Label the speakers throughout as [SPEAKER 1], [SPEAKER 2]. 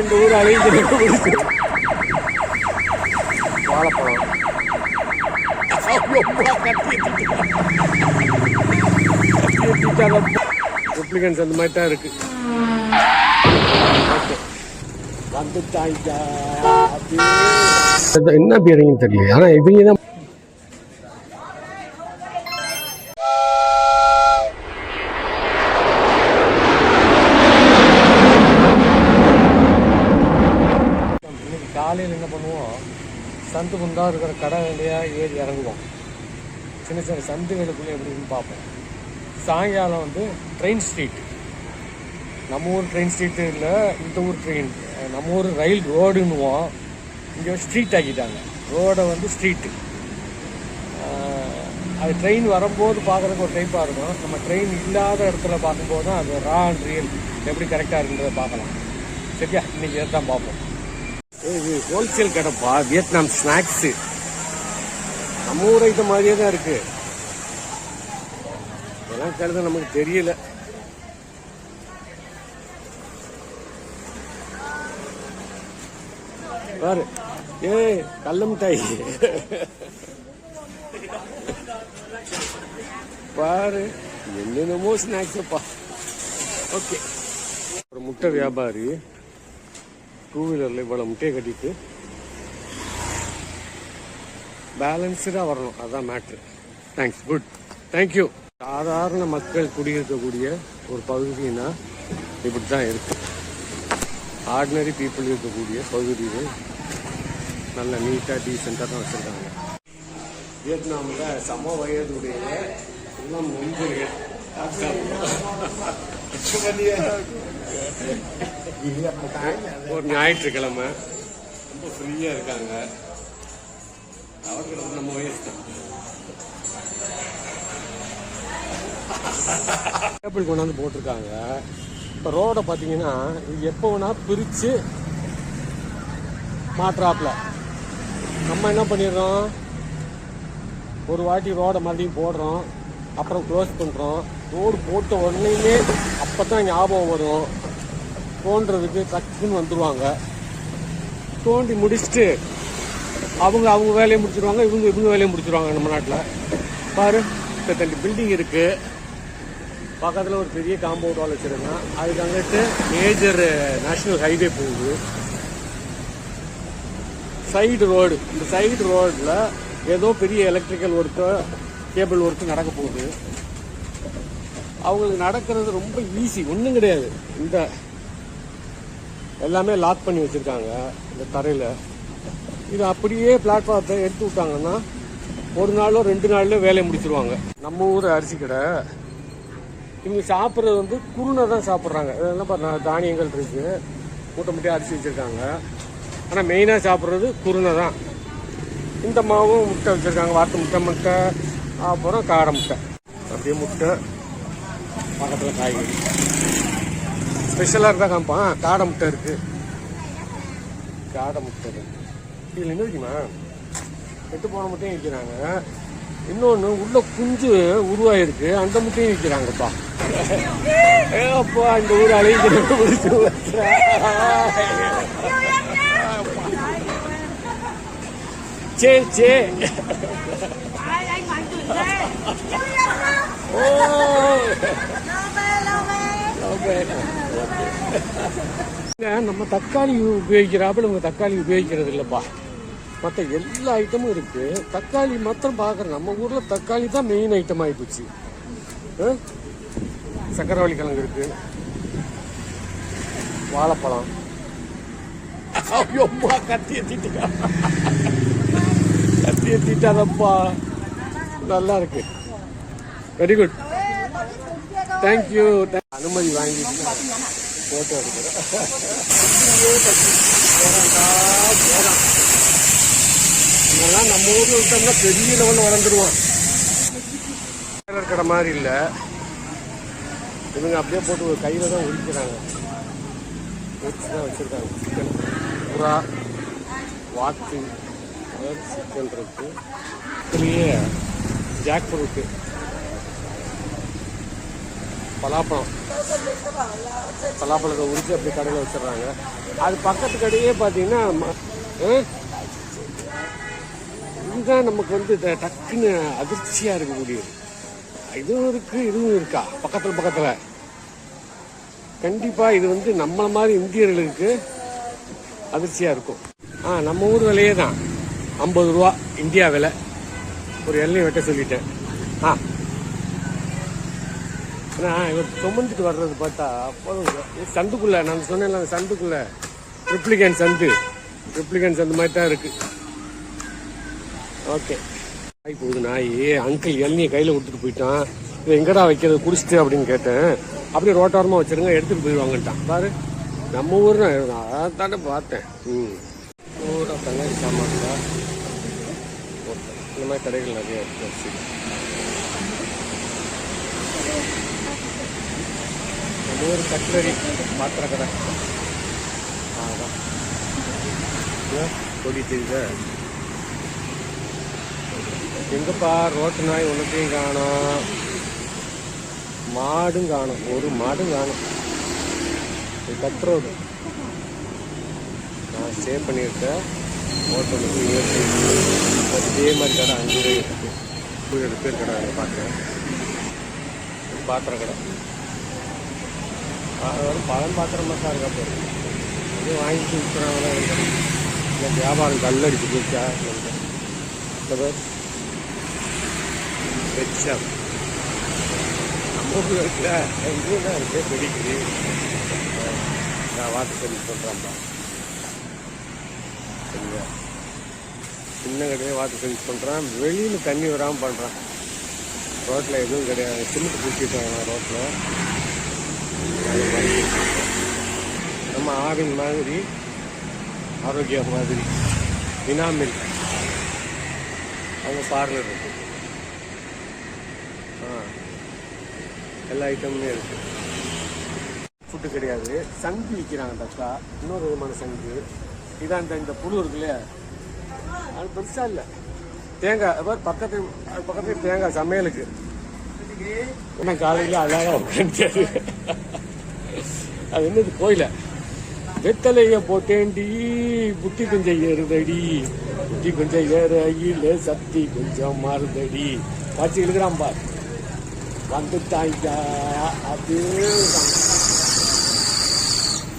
[SPEAKER 1] இந்த ஊர் அழிஞ்சு வாழைப்பழம் டூப்ளிகன்ஸ் அந்த மாதிரி தான் இருக்கு. Okay. என்ன பேருங்கன்னு தெரியல ஆனா இவங்க தான் காலையில் என்ன பண்ணுவோம்? சந்து குந்தா இருக்கிற கடை வேலையாக ஏறி இறங்குவோம். சின்ன சின்ன சந்துகளுக்குள்ளே எப்படின்னு பார்ப்போம். சாயங்காலம் வந்து ட்ரெயின் ஸ்ட்ரீட் நம்ம ஊர் ட்ரெயின் ஸ்ட்ரீட்டு இல்லை இந்த ஊர் ட்ரெயின் நம்ம ஊர் ரயில் ரோடுன்னுவோம். இங்கே ஸ்ட்ரீட் ஆக்கிட்டாங்க. ரோடை வந்து ஸ்ட்ரீட்டு அது ட்ரெயின் வரும்போது பார்க்குறதுக்கு ஒரு டைப்பாக இருக்கும். நம்ம ட்ரெயின் இல்லாத இடத்துல பார்க்கும்போது தான் அது ரா அண்ட் ரியல் எப்படி கரெக்டாக இருக்குன்றதை பார்க்கலாம். சரியா? இன்றைக்கி இதை தான் பார்ப்போம். இது ஹோல்சேல் கடைப்பா வியட்நாம் ஸ்நாக்ஸு. நம்ம ஊர் ஐட்டம் மாதிரியே தான் இருக்கு. இதெல்லாம் கழுத நமக்கு தெரியல. பாரு. ஏய் கல்ல மிட்டாய். பாரு என்னென்னமோ ஸ்நாக்ஸப்பா ஓகே. ஒரு முட்டை வியாபாரி டூ வீலரில் இவ்வளோ முட்டையை கட்டிட்டு பேலன்ஸ்டாக வரணும். அதுதான் மேட்ரு தேங்க்ஸ் குட் தேங்க்யூ சாதாரண மக்கள் குடியிருக்கக்கூடிய ஒரு பகுதினா இப்படி தான் இருக்கு. ஆர்டினரி பீப்புள் இருக்கக்கூடிய பகுதிகள் நல்ல நீட்டாக டீசெண்டாக தான் வச்சுருக்காங்க. வியட்நாமில் சம வயதுடைய எல்லாம் நம்புகிறேன் ஒரு ஞாயிற்றுக்கிழமை. ரொம்ப ஃப்ரீயாக இருக்காங்க. அவர்களுக்கு நம்ம வயசு டேபிள் கொண்டாந்து போட்டிருக்காங்க. இப்போ ரோடை பார்த்தீங்கன்னா இது எப்போ வேணால் பிரித்து மாற்றாப்புல நம்ம என்ன பண்ணிடுறோம்? ஒரு வாட்டி ரோடை மறுபடியும் போடுறோம். அப்புறம் க்ளோஸ் பண்ணுறோம் ரோடு போட்ட உடனேயுமே அப்போ தான் ஞாபகம் வரும். தோன்றதுக்கு டக்குன்னு வந்துடுவாங்க தோண்டி முடிச்சுட்டு அவங்க அவங்க வேலையை முடிச்சிருவாங்க இவங்க இவங்க வேலையை முடிச்சிருவாங்க நம்ம நாட்டில். பாரு இப்போ ரெண்டு பில்டிங் இருக்குது பக்கத்தில் ஒரு பெரிய காம்பவுண்ட் வால் வச்சுருக்கேன். அதுக்கு அங்கிட்டு மேஜர் நேஷனல் ஹைவே போகுது. சைடு ரோடு இந்த சைடு ரோடில் ஏதோ பெரிய எலக்ட்ரிக்கல் ஒர்க்கு கேபிள் ஒர்க்கு நடக்க போகுது. அவங்களுக்கு நடக்கிறது ரொம்ப ஈஸி ஒன்றும் கிடையாது. இந்த எல்லாமே லாக் பண்ணி வச்சுருக்காங்க இந்த தரையில். இது அப்படியே பிளாட்ஃபார்த்தை எடுத்து விட்டாங்கன்னா ஒரு நாளோ ரெண்டு நாள்ல வேலையை முடிச்சிருவாங்க. நம்ம ஊர் அரிசி கடை இவங்க சாப்பிட்றது வந்து குருணை தான் சாப்பிட்றாங்க. இதெல்லாம் பாருங்க தானியங்கள் இருக்குது மூட்டை முட்டையாக அரிசி வச்சுருக்காங்க. ஆனால் மெயினாக சாப்பிட்றது குருணை தான். இந்த மாவும் முட்டை வச்சுருக்காங்க. வாத்து முட்டை முட்டை அப்புறம் காடை முட்டை. அப்படியே முட்டை பக்கத்தில் காய்கறி. ஸ்பெஷலாக இருந்தால் காமிப்பான் காடை முட்டை இருக்கு. காடை முட்டை இருக்கு. இதில் என்ன தெரியுமா? கெட்டு போன முட்டையும் விற்கிறாங்க இன்னொன்று உள்ள குஞ்சு உருவாயிருக்கு. அந்த முட்டையும் விற்கிறாங்கப்பா அப்பா இந்த ஊர் அழிஞ்சு சே சே. ஓ நம்ம தக்காளி உபயோகிக்கிறாப்புல நம்ம தக்காளி உபயோகிக்கிறது இல்லைப்பா மற்ற எல்லா ஐட்டமும் இருக்கு. தக்காளி மாத்திரம் பார்க்குறேன் நம்ம ஊர்ல தக்காளி தான் மெயின் ஐட்டம் ஆகிப்போச்சு சக்கரவள்ளி கிழங்கு இருக்கு. வாழைப்பழம். ஐயோ, அம்மா கத்தி எத்திட்டா. கத்தி எத்திட்டாதப்பா. நல்லா இருக்கு. வெரி குட் தேங்க்யூ அனுமதி வாங்கிட்டு போட்டோ எடுக்கிறேன். இதெல்லாம் நம்ம ஊர்ல விட்டோம்னா பெரிய லெவலில் வளர்ந்துருவான். இருக்கிற மாதிரி இல்லை. இவங்க அப்படியே போட்டு ஒரு கையில தான் உரிக்கிறாங்க. உரிச்சு தான் வச்சிருக்காங்க. சிக்கன் புறா வாத்து சிக்கன் இருக்கு. இதுலயே ஜாக் ஃப்ரூட்டு பலாப்பழம். பலாப்பழத்தை உரிச்சு அப்படி கடையில் வச்சிடுறாங்க. அது பக்கத்து கடையே பார்த்தீங்கன்னா இதுதான் நமக்கு வந்து ட- டக்குன்னு அதிர்ச்சியாக இருக்கக்கூடியது. இதுவும் இருக்குது இதுவும் இருக்கா? பக்கத்தில் பக்கத்தில். கண்டிப்பாக இது வந்து நம்மளை மாதிரி இந்தியர்களுக்கு அதிர்ச்சியாக இருக்கும். ஆ நம்ம ஊர் விலையே தான். ஐம்பது ரூபா இந்தியா விலை. ஒரு எல்லையும் வெட்ட சொல்லிட்டேன் ஆ நான் இவர் சுமந்துட்டு வர்றது பார்த்தா போதும். சந்துக்குள்ளே நான் சொன்னேன்ல அந்த சந்துக்குள்ளே. ரிப்ளிகன் சந்து. ரிப்ளிகன் சந்து மாதிரி தான் இருக்கு. ஓகே நாய் போகுது நாய். அங்கிள் இளநியை கையில் கொடுத்துட்டு போயிட்டான். இது எங்கடா வைக்கிறது குடிச்சிட்டு அப்படின்னு கேட்டேன். அப்படியே ரோட்டோரமாக வச்சிருங்க எடுத்துகிட்டு போயிடுவாங்கட்டான் பாரு நம்ம ஊர் நான் தானே பார்த்தேன். ம். பூரா தங்காய் சாமான் இந்த மாதிரி கடைகள் நிறைய இருக்குது ஒரு நம்ம கட்லரி பாத்திர கடை அதான் எங்கப்பா ரோட்டு நாய் உனக்கையும் காணோம். மாடும் காணும். ஒரு மாடும் காணும். இது கட் ரோடு நான் ஸ்டே பண்ணியிருக்கேன். ஹோட்டலுக்கு இயற்கை இதே மாதிரி கடை அஞ்சு ரூபாய் இருக்குது ஏழு பேர் கடை பார்க்குறேன். பார்த்தேன் பாத்திர கடை. அது பழம் பாத்திரமா சார் இருக்கா போகுது இது வாங்கிட்டு விற்கிறாங்களா இல்லை வியாபாரம் கல்லடிச்சு போச்சா பெட்ஷாப் நம்ம ஊரில் இருக்குல்ல எங்கேயும் தான் இருக்கே பெடிக்கிரி நான் வாட்டு சொல்லி சொல்கிறேன்ப்பா சரிங்களா சின்ன கடையே வாட்டர் சர்வீஸ் பண்ணுறேன் வெளியில் தண்ணி வராமல் பண்ணுறான் ரோட்டில் எதுவும் கிடையாது. சிமெண்ட் பூச்சிட்டாங்க ரோட்டில் நம்ம ஆவின் மாதிரி ஆரோக்கியம் மாதிரி வினாமில் அவங்க பார்லர் இருக்கு. ஆ எல்லா ஐட்டமுமே இருக்கு. ஃபுட்டு கிடையாது. சங்கு விற்கிறாங்க தக்கா இன்னொரு விதமான சங்கு. இதான் இந்த இந்த புழு இருக்கு இல்லையா? அது பெருசா இல்லை. தேங்காய் அதாவது பக்கத்து அது பக்கத்துல தேங்காய் சமையலுக்கு. என்ன காலையில் அழகாக உட்காந்து அது என்னது கோயில? வெத்தலைய போட்டேண்டி புத்தி கொஞ்சம் ஏறுதடி. புத்தி கொஞ்சம் ஏறையில சக்தி கொஞ்சம் மாறுதடி. பாச்சு எழுதுறான் பார். வந்துட்டாங்க அது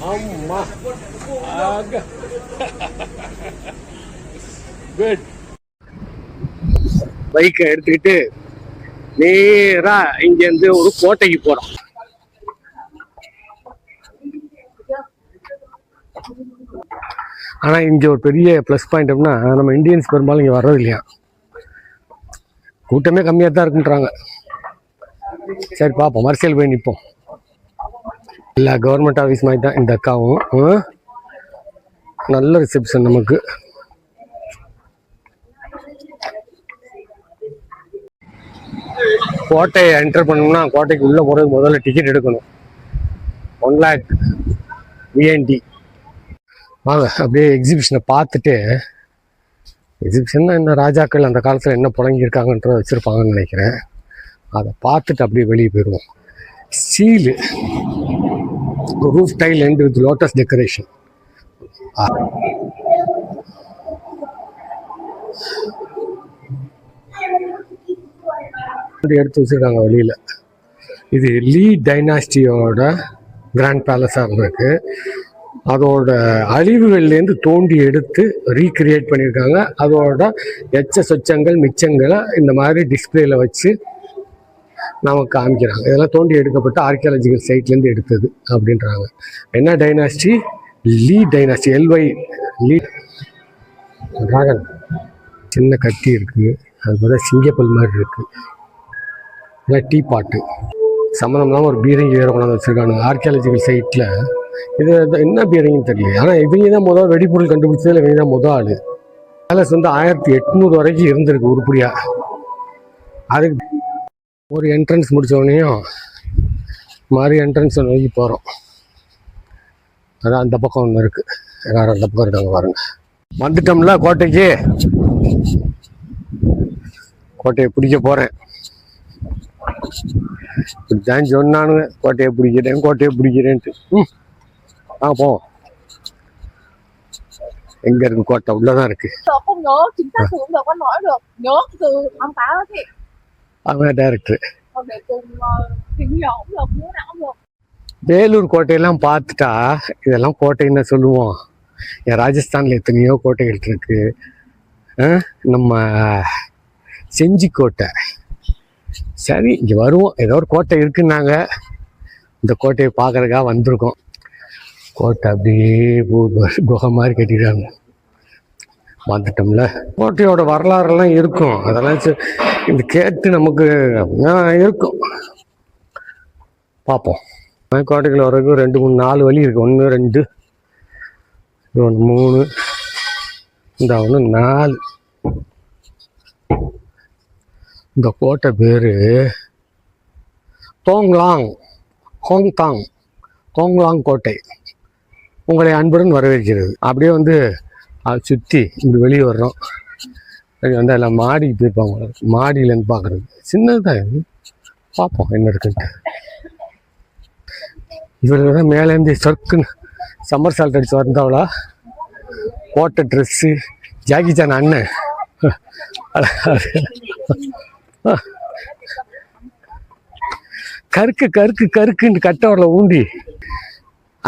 [SPEAKER 1] அம்மா. ஆக. குட் பைக்கை எடுத்துக்கிட்டு நேரா இங்க இருந்து ஒரு கோட்டைக்கு போறோம். ஆனால் இங்கே ஒரு பெரிய ப்ளஸ் பாயிண்ட் அப்படின்னா நம்ம இந்தியன்ஸ் பெரும்பாலும் இங்கே வர்றது இல்லையா? கூட்டமே கம்மியாக தான் இருக்குன்றாங்க. சரி பார்ப்போம். மரிசியல் போய் நிற்போம். இல்லை கவர்மெண்ட் ஆஃபீஸ் மாதிரி தான் இந்த அக்காவும். நல்ல ரிசப்ஷன் நமக்கு. கோட்டையை என்டர் பண்ணணும்னா கோட்டைக்கு உள்ளே போகிறதுக்கு முதல்ல டிக்கெட் எடுக்கணும். ஒன் லேக் விஎன்டி வாங்க அப்படியே எக்ஸிபிஷனை பார்த்துட்டு எக்ஸிபிஷன்னா இந்த ராஜாக்கள் அந்த காலத்தில் என்ன புழங்கியிருக்காங்கன்றத வச்சுருப்பாங்கன்னு நினைக்கிறேன். அதை பார்த்துட்டு அப்படியே வெளியே போயிடுவோம். Seal roof tile and with lotus decoration எடுத்து வச்சிருக்காங்க வெளியில. இது லீ டைனாஸ்டியோட கிராண்ட் பேலஸாக இருந்திருக்கு. அதோட அழிவுகள்லேருந்து தோண்டி எடுத்து ரீக்ரியேட் பண்ணியிருக்காங்க. அதோட எச்ச சொச்சங்கள் மிச்சங்களை இந்த மாதிரி டிஸ்பிளேல வச்சு நமக்கு காமிக்கிறாங்க. இதெல்லாம் தோண்டி எடுக்கப்பட்ட ஆர்கியாலஜிக்கல் சைட்லேருந்து எடுத்தது அப்படின்றாங்க. என்ன டைனாஸ்டி லீ டைனாஸ்டி எல்வை லீ ட்ராகன் சின்ன கட்டி இருக்குது அது பார்த்தா சிங்கப்பல் மாதிரி இருக்குது டீ பாட்டு. சம்மந்தம் இல்லாமல் ஒரு பீரங்கி வேறு கொண்டாந்து வச்சுருக்காங்க ஆர்கியாலஜிக்கல் சைட்டில் இது என்ன பீரங்கின்னு தெரியல. ஆனால் இவங்க தான் முதல் வெடிபொருள் கண்டுபிடிச்சதில் இவங்க தான் முதல் ஆள். பேலஸ் வந்து ஆயிரத்தி எட்நூறு வரைக்கும் இருந்திருக்கு உருப்படியாக அதுக்கு ஒரு என்ட்ரன்ஸ் முடிச்ச மாதிரி என்ட்ரன்ஸ் நோக்கி போகிறோம் அதான் அந்த பக்கம் ஒன்று இருக்குது எல்லாரும் அந்த பக்கம் இருக்காங்க பாருங்க. வந்துட்டோம்ல கோட்டைக்கு. கோட்டையை பிடிக்க போகிறேன் இப்படித்தான் சொன்னானுங்க. கோட்டையை பிடிக்கிறேன் கோட்டையை பிடிக்கிறேன்ட்டு. ம். ஆ போவோம் எங்க இருக்கு கோட்டை உள்ளதான் இருக்கு. அவன் டேரக்டர் வேலூர் கோட்டையெல்லாம் பார்த்துட்டா இதெல்லாம் கோட்டைன்னு சொல்லுவோம்? என் ராஜஸ்தான்ல எத்தனையோ கோட்டைகள் இருக்கு. ஆ, நம்ம செஞ்சி கோட்டை. சரி இங்கே வருவோம். ஏதோ ஒரு கோட்டை இருக்குன்னாங்க. இந்த கோட்டையை பார்க்கறதுக்காக வந்திருக்கோம். கோட்டை அப்படியே பூ- குகை மாதிரி கட்டிடுறாங்க வந்துட்டோம்ல. கோட்டையோட வரலாறெல்லாம் இருக்கும். அதெல்லாம் சரி, இது கேட்டு நமக்கு இருக்கும். பார்ப்போம். கோட்டைக்குள்ள வரதுக்கு ரெண்டு மூணு நாலு வழி இருக்குது ஒன்று ரெண்டு ஒன்று மூணு இந்த ஒன்று நாலு. இந்த கோட்டை பேர் தோங்லாங் ஹோங்தாங் தோங்லாங் கோட்டை. உங்களை அன்புடன் வரவேற்கிறது. அப்படியே வந்து அதை சுற்றி இப்படி வெளியே வர்றோம். அப்படி வந்து எல்லாம் மாடிக்கு போயிருப்பாங்க மாடியிலேருந்து பார்க்குறது சின்னதுதான் பார்ப்போம் என்ன இருக்குன்ட்டு. இவருக்கு தான் மேலேருந்து சொர்க்குன்னு சம்மர் சால்ட் அடித்து வந்தாவளா? கோட்டை ட்ரெஸ்ஸு ஜாக்கி சான் அண்ணன். கருக்கு கருக்கு கருக்குன்னு கட்டவரில் ஊண்டி.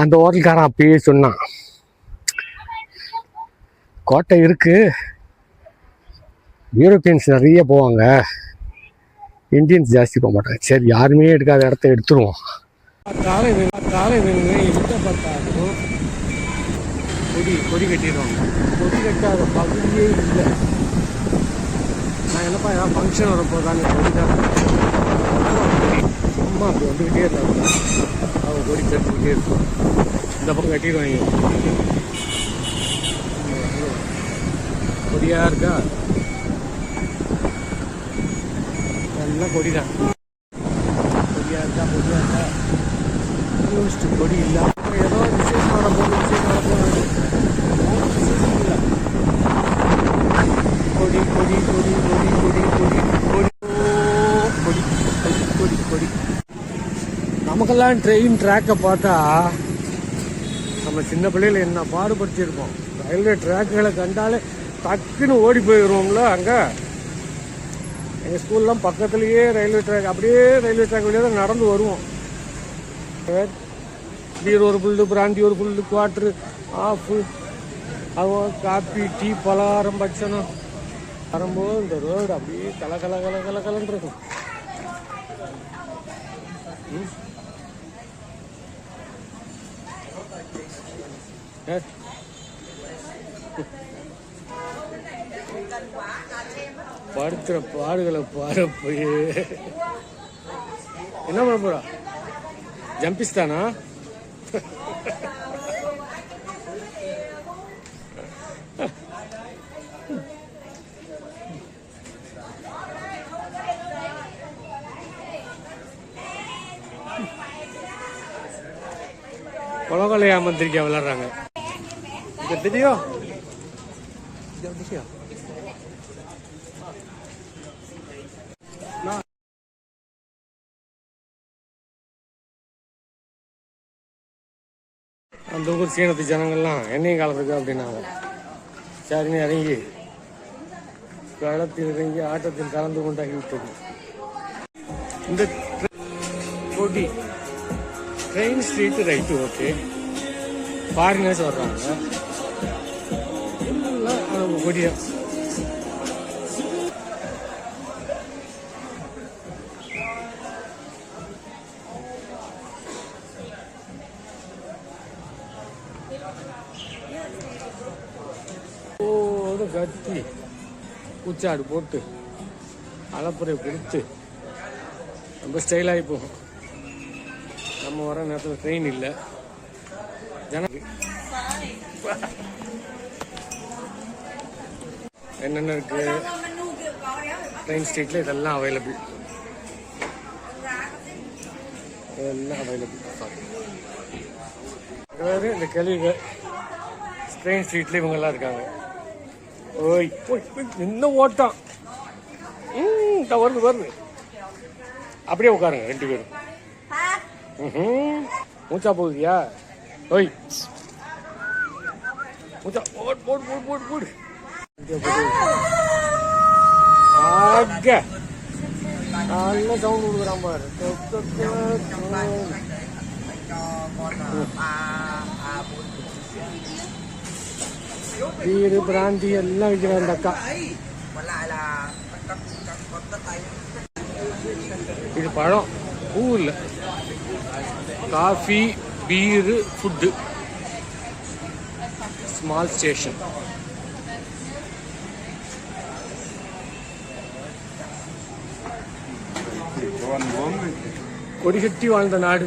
[SPEAKER 1] அந்த ஹோட்டல்காரன் அப்பயே சொன்னான் கோட்டை இருக்கு. யூரோப்பியன்ஸ் நிறைய போவாங்க. இந்தியன்ஸ் ஜாஸ்தி போக மாட்டாங்க. சரி யாருமே எடுக்காத இடத்த எடுத்துருவோம். காலை காலை எங்கே பார்த்தாலும் கொடி கொடி கட்டிடுவாங்க. கொடி கட்டாத பகுதியே இல்லை. நான் என்னப்பா ஏதாவது ஃபங்க்ஷன் வரப்போதான்னு கொடி தான் சும்மா அப்படி வந்துக்கிட்டே இருந்தாங்க. அவங்க கொடி கட்டிக்கிட்டே இருக்கும் இந்த பக்கம் கட்டிடுவாங்க. கொடியா இருக்கா? நல்லா கொடி தான் கொடியா இருக்கா? கொடியா இருக்கா? கொடி இல்லை அப்புறம் ஏதோ விசேஷம் வரப்போகுது விசேஷம் வரப்போகுது விசேஷம் இல்லை கொடி கொடி கொடி கொடி கொடி கொடி கொடி ஓ, கொடி கொடி கொடி கொடி இப்போல்லாம் ட்ரெயின் ட்ராக்கை பார்த்தா நம்ம சின்ன பிள்ளையில் என்ன பாடுபடுத்தியிருப்போம் ரயில்வே ட்ராக்குகளை கண்டாலே டக்குன்னு ஓடி போயிடுவோம்ல அங்கே. எங்கள் ஸ்கூல்லாம் பக்கத்துலேயே ரயில்வே ட்ராக் அப்படியே ரயில்வே ட்ராக் வழியாக தான் நடந்து வருவோம். பீர் ஒரு புல்லு பிராண்டி ஒரு புல்லு குவாட்ரு ஆஃபு அவன் காப்பி டீ பலகாரம் பட்சணம். வரும்போது இந்த ரோடு அப்படியே கல கல கல கல கலன்னு இருக்கும் ம். ஏ. படுத்துற பாடுகளை பாரு போய். என்ன பண்ண போறா? ஜம்பிஸ்தானா கொலகொலையா மந்திரிக்கா விளாடுறாங்க. இது தெரியும் இது தெரியும் அந்த ஊர் சீனத்து ஜனங்கள்லாம் என்னையும் கலந்துருக்கு அப்படின்னாங்க. சரின்னு இறங்கி. களத்தில் இறங்கி ஆட்டத்தில் கலந்து கொண்டாகி விட்டது. இந்த போட்டி train street right okay. Foreigners வர்றாங்க. எல்லாம் அவங்க கத்தி குச்சாடு போட்டு அலப்புறையை கொடுத்து ரொம்ப ஸ்டைலாகி போகும். நம்ம வர நேரத்தில் ட்ரெயின் இல்லை. ஜன என்னென்ன இருக்கு? ட்ரெயின் ஸ்ட்ரீட்டில் இதெல்லாம் அவைலபிள் இதெல்லாம் அவைலபிள் சாரி அதாவது இந்த கேள்விகள். ட்ரெயின் ஸ்ட்ரீட்ல இவங்க எல்லாம் இருக்காங்க. ஓய் இன்னும் ஓட்டம். ம் வருது வருது. அப்படியே உட்காருங்க ரெண்டு பேரும். ம்ஹும். மூச்சா போகுதியா? ஓய். மூச்சா போட் போடு போடு போட் போடு இங்கே சவுண்ட் கொடுக்குறான் பாரு. டொக் பிராந்தி எல்லாம் விற்கிறான் அக்கா. இது பழம். பூ இல்லை. Coffee beer food small station கொடி கட்டி வாழ்ந்த நாடு.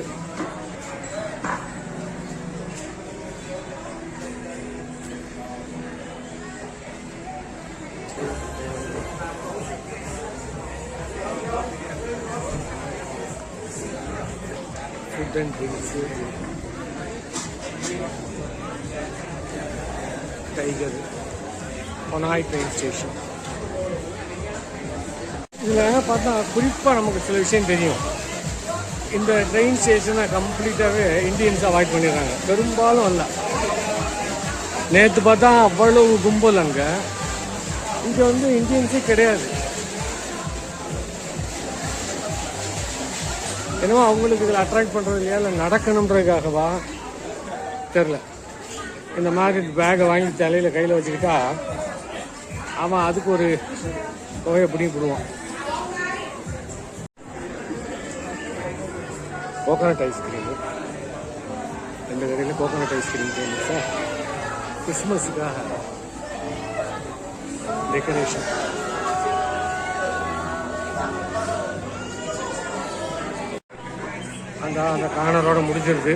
[SPEAKER 1] ஃபுட் அண்ட் ட்ரிங்க்ஸ் டைகர் ஒனாய் ட்ரெயின் ஸ்டேஷன் இதில் பார்த்தா குறிப்பாக நமக்கு சில விஷயம் தெரியும். இந்த ட்ரெயின் ஸ்டேஷனை கம்ப்ளீட்டாகவே இந்தியன்ஸ் அவாய்ட் பண்ணிடுறாங்க. பெரும்பாலும் அல்ல. நேற்று பார்த்தா அவ்வளவு கும்பல் அங்கே. இங்கே வந்து இந்தியன்ஸே கிடையாது. என்னமோ அவங்களுக்கு இதில் அட்ராக்ட் பண்ணுறது இல்லையா? இல்லை நடக்கணுன்றதுக்காகவா தெரில இந்த மாதிரி பேக்கை வாங்கி தலையில் கையில் வச்சுக்கிட்டா அவன் அதுக்கு ஒரு தொகையை பிடிங்கி கொடுவான் கோகனட் ஐஸ்கிரீமு ரெண்டு கடையில் கோகோனட் ஐஸ்கிரீம் ஃபேமஸா கிறிஸ்மஸுக்காக டெக்கரேஷன் அந்த அந்த கார்னரோட முடிஞ்சிருது